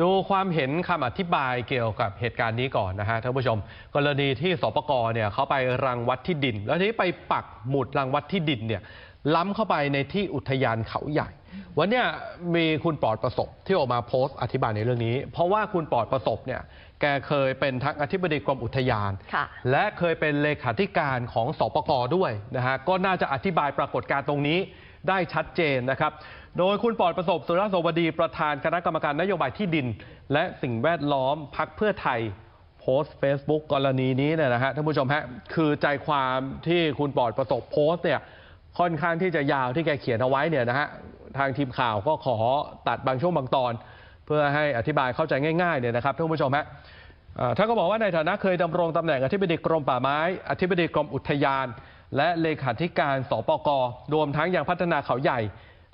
ดูความเห็นคำอธิบายเกี่ยวกับเหตุการณ์นี้ก่อนนะฮะท่านผู้ชม กรณีที่สปกเนี่ยเขาไปรังวัดที่ดิน แล้วทีนี้ไปปักหมุดรังวัดที่ดินเนี่ยล้ำเข้าไปในที่อุทยานเขาใหญ่ วันเนี้ยมีคุณปลอดประสบที่ออกมาโพสต์อธิบายในเรื่องนี้ เพราะว่าคุณปลอดประสบเนี่ยแกเคยเป็นทั้งอธิบดีกรมอุทยาน ค่ะ และเคยเป็นเลขาธิการของสปกด้วยนะฮะก็น่าจะอธิบายปรากฏการณ์ตรงนี้ ได้ชัดเจนนะครับ โดยคุณปอดประสบสุรสวดีประธานคณะกรรมการนโยบายที่ดิน และสิ่งแวดล้อมพักเพื่อไทยโพสต์ Facebook กรณีนี้เนี่ยนะฮะท่านผู้ชมฮะคือใจความที่คุณปอดประสบโพสต์เนี่ยค่อนข้างที่จะยาวที่แกเขียนเอาไว้เนี่ยนะฮะทางทีมข่าวก็ขอตัดบางช่วงบางตอน เพื่อให้อธิบายเข้าใจง่ายๆเนี่ยนะครับท่านผู้ชมฮะท่านก็บอกว่าในฐานะเคยดำรงตำแหน่งอธิบดีกรมป่าไม้ อธิบดีกรมอุทยาน และเลขาธิการสปกรวมทั้งยังพัฒนาเขาใหญ่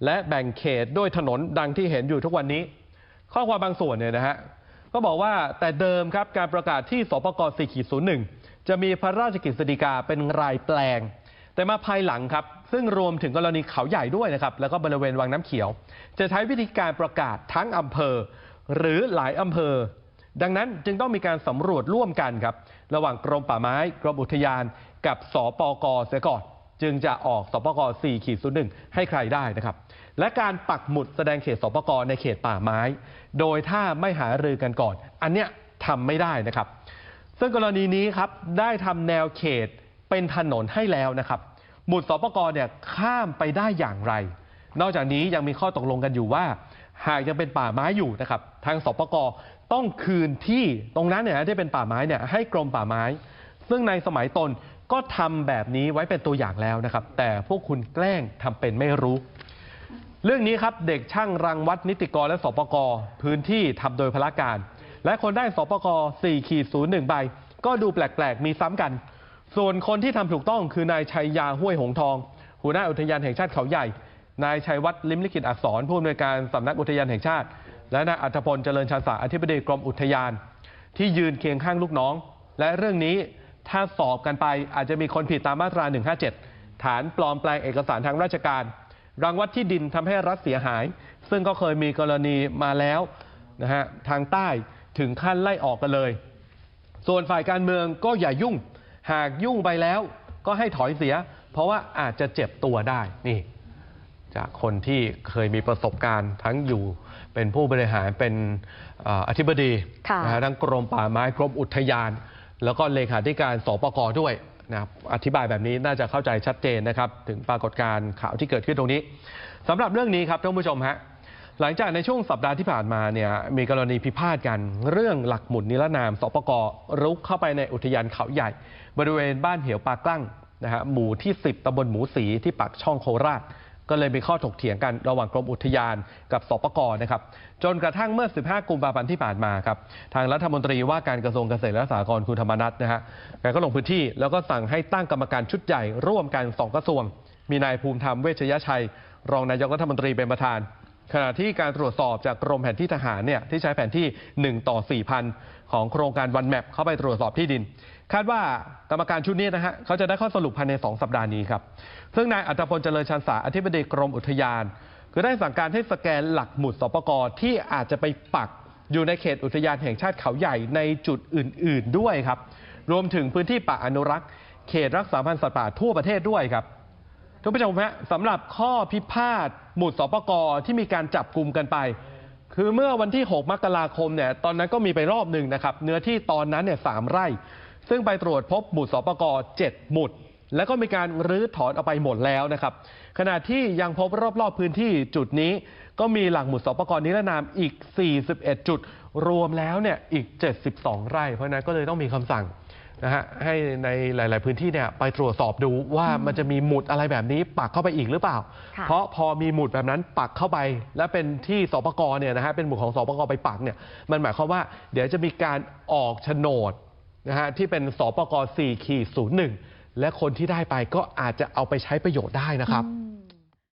และแบ่งเขตด้วยถนนดังที่เห็นอยู่ทุกวันนี้ ข้อความบางส่วนเนี่ยนะฮะก็บอกว่าแต่เดิมครับการประกาศที่สปกร4.01 จะมีพระราชกฤษฎีกาเป็นรายแปลง แต่มาภายหลังครับ ซึ่งรวมถึงกรณีเขาใหญ่ด้วยนะครับ แล้วก็บริเวณวังน้ำเขียว จะใช้วิธีการประกาศทั้งอำเภอ หรือหลายอำเภอ ดังนั้นจึงต้องมีการสำรวจร่วมกันครับ ระหว่างกรมป่าไม้ กรมอุทยานกับสปกเสียก่อน จึงจะออกสปก4ขีด01ให้ใครได้นะครับ และการปักหมุดแสดงเขตสปกในเขตป่าไม้ โดยถ้าไม่หารือกันก่อน อันเนี้ยทำไม่ได้นะครับ ซึ่งกรณีนี้ครับได้ทำแนวเขตเป็นถนนให้แล้วนะครับ หมุดสปกเนี่ยข้ามไปได้อย่างไร นอกจากนี้ยังมีข้อตกลงกันอยู่ว่า หากยังเป็นป่าไม้อยู่นะครับทางสปกต้องคืนที่ตรงนั้นเนี่ยที่เป็นป่าไม้เนี่ยให้กรมป่าไม้ ซึ่งในสมัยตนก็ทำแบบนี้ไว้เป็นตัวอย่างแล้วนะครับ แต่พวกคุณแกล้งทำเป็นไม่รู้ เรื่องนี้ครับเด็กช่างรังวัดนิติกรและสปกพื้นที่ทำโดยพละการ และคนได้สปก4ขีด01ใบ ก็ดูแปลกๆ มีซ้ำกัน ส่วนคนที่ทำถูกต้องคือนายชัยยาห้วยหงทอง หัวหน้าอุทยานแห่งชาติเขาใหญ่ นายชัยวัฒน์ลิมลิขิตอักษรผู้อำนวยการสำนักอุทยานแห่งชาติ และนายอัธพลเจริญชาสาอธิบดีกรมอุทยาน ที่ยืนเคียงข้างลูกน้อง และเรื่องนี้ถ้าสอบกันไปอาจจะมีคนผิดตามมาตรา 157 ฐานปลอมแปลงเอกสารทางราชการ รังวัดที่ดินทำให้รัฐเสียหาย ซึ่งก็เคยมีกรณีมาแล้วนะฮะทางใต้ถึงขั้นไล่ออกกันเลย ส่วนฝ่ายการเมืองก็อย่ายุ่ง หากยุ่งไปแล้วก็ให้ถอยเสีย เพราะว่าอาจจะเจ็บตัวได้นี่ จากคนที่เคยมีประสบการณ์ทั้งอยู่เป็นผู้บริหารเป็นเอ่ออธิบดีค่ะนะฮะทั้งกรมป่าไม้กรมอุทยาน แล้วก็เลขาธิการสปกด้วยนะครับอธิบายแบบนี้น่าจะเข้าใจชัดเจนนะครับ ถึงปรากฏการณ์ข่าวที่เกิดขึ้นตรงนี้สำหรับเรื่องนี้ครับท่านผู้ชมฮะหลังจากในช่วงสัปดาห์ที่ผ่านมาเนี่ยมีกรณีพิพาทกัน เรื่องหลักหมุดนิรนามสปกรุกเข้าไปในอุทยานเขาใหญ่ บริเวณบ้านเหวปากลั่งนะฮะหมู่ที่ 10ตำบลหมูสีที่ปากช่องโคราช ก็เลยมีข้อถกเถียงกันระหว่างกรมอุทยานกับสปกนะครับ จนกระทั่งเมื่อ 15 กุมภาพันธ์ที่ผ่านมาครับ ทางรัฐมนตรีว่าการกระทรวงเกษตรและสหกรณ์คุณธรรมนัฐนะฮะแกก็ลงพื้นที่แล้วก็สั่งให้ตั้งกรรมการชุดใหญ่ร่วมกันสองกระทรวง มีนายภูมิธรรมเวชยชัย รองนายกรัฐมนตรีเป็นประธานขณะที่การตรวจสอบจากกรมแผนที่ทหารเนี่ยที่ใช้แผนที่ 1 ต่อ 4,000 ของโครงการวันแมปเข้าไปตรวจสอบที่ดิน คาดว่ากรรมการชุดนี้นะฮะเขาจะได้ข้อสรุปภายใน 2 สัปดาห์นี้ครับ ซึ่งนายอัตพลเจริญชันษาอธิบดีกรมอุทยาน คือได้สั่งการให้สแกนหลักหมุดสปกที่อาจจะไปปักอยู่ในเขตอุทยานแห่งชาติเขาใหญ่ในจุดอื่น ๆ ด้วยครับ รวมถึงพื้นที่ป่าอนุรักษ์ เขตรักษาพันธุ์สัตว์ป่าทั่วประเทศด้วยครับท่านผู้ชมฮะสำหรับข้อพิพาทหมุดสปกที่มีการจับกลุ่มกันไปคือเมื่อวันที่ 6 มกราคมเนี่ย ตอนนั้นก็มีไปรอบหนึ่งนะครับ เนื้อที่ตอนนั้นเนี่ยสามไร่ ซึ่งไปตรวจพบหมุดสปก7หมุด แล้วก็มีการรื้อถอนเอาไปหมดแล้วนะครับ ขณะที่ยังพบรอบๆพื้นที่จุดนี้ ก็มีหลักหมุดสปกนิรนามอีก 41 จุด รวมแล้วเนี่ยอีก 72 ไร่ เพราะฉะนั้นก็เลยต้องมีคำสั่งนะฮะให้ในหลาย ๆ พื้นที่เนี่ยไปตรวจสอบดูว่ามันจะมีหมุดอะไรแบบนี้ปักเข้าไปอีกหรือเปล่าค่ะเพราะพอมีหมุดแบบนั้นปักเข้าไป และเป็นที่สปกเนี่ยนะฮะเป็นหมุดของสปกไปปักเนี่ยมันหมายความว่าเดี๋ยวจะมีการออกโฉนด นะฮะที่เป็นสปก4ขีด01 และคนที่ได้ไปก็อาจจะเอาไปใช้ประโยชน์ได้นะครับ